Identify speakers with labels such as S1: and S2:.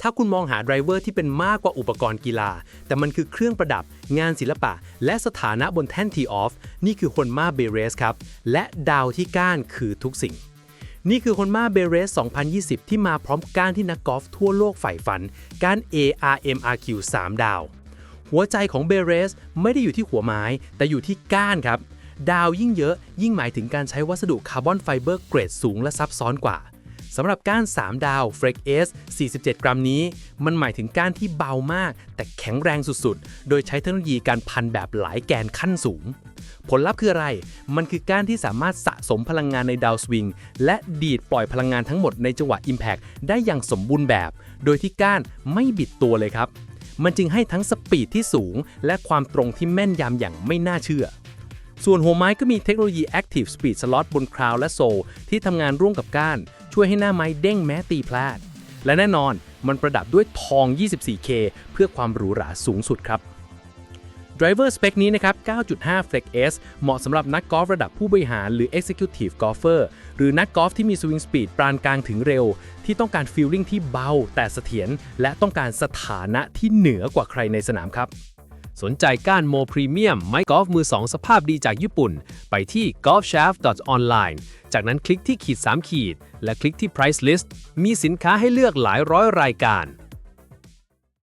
S1: ถ้าคุณมองหาไดรเวอร์ที่เป็นมากกว่าอุปกรณ์กีฬา แต่มันคือเครื่องประดับ งานศิลปะ และสถานะบนแท่นทีออฟนี่คือฮอนมาเบเรสครับ และดาวที่ก้านคือทุกสิ่ง นี่คือฮอนมาเบเรส 2020 ที่มาพร้อมก้านที่นักกอล์ฟทั่วโลกใฝ่ฝัน ก้าน ARMRQ 3 ดาว หัวใจของเบเรสไม่ได้อยู่ที่หัวไม้ แต่อยู่ที่ก้านครับ ดาวยิ่งเยอะยิ่งหมายถึงการใช้วัสดุคาร์บอนไฟเบอร์เกรดสูงและซับซ้อนกว่า สำหรับก้าน 3 ดาว f r e k S 47 กรัมนี้ มันหมายถึงก้านที่เบามาก แต่แข็งแรงสุดๆ โดยใช้เทคโนโลยีการพันแบบหลายแกนขั้นสูง ผลลัพธ์คืออะไร มันคือก้านที่สามารถสะสมพลังงานในดาวสวิงและดีดปล่อยพลังงานทั้งหมดในจังหวะ Impact ได้อย่างสมบูรณ์แบบ โดยที่ก้านไม่บิดตัวเลยครับ มันจึงให้ทั้งสปีดที่สูง และความตรงที่แม่นยำอย่างไม่น่าเชื่อส่วนหัวไม้ก็มีเทคโนโลยี Active Speed Slot บนคราวและโซลที่ทำงานร่วมกับก้าน ช่วยให้หน้าไม้เด้งแม้ตีพลาด และแน่นอนมันประดับด้วยทอง 24K เพื่อความหรูหราสูงสุดครับ Driver Spec นี้นะครับ 9.5 Flex S เหมาะสำหรับนักกอล์ฟระดับผู้บริหารหรือ Executive Golfer หรือนักกอล์ฟที่มี Swing Speed ปานกลางถึงเร็ว ที่ต้องการ Feeling ที่เบาแต่เสถียรและต้องการสถานะที่เหนือกว่าใครในสนามครับ
S2: สนใจก้านโมพรีเมียมไม้กอล์ฟมือ2สภาพดีจากญี่ปุ่น ไปที่ golfshaft.online จากนั้นคลิกที่ขีด 3 ขีด และคลิกที่ price list มีสินค้าให้เลือกหลายร้อยรายการ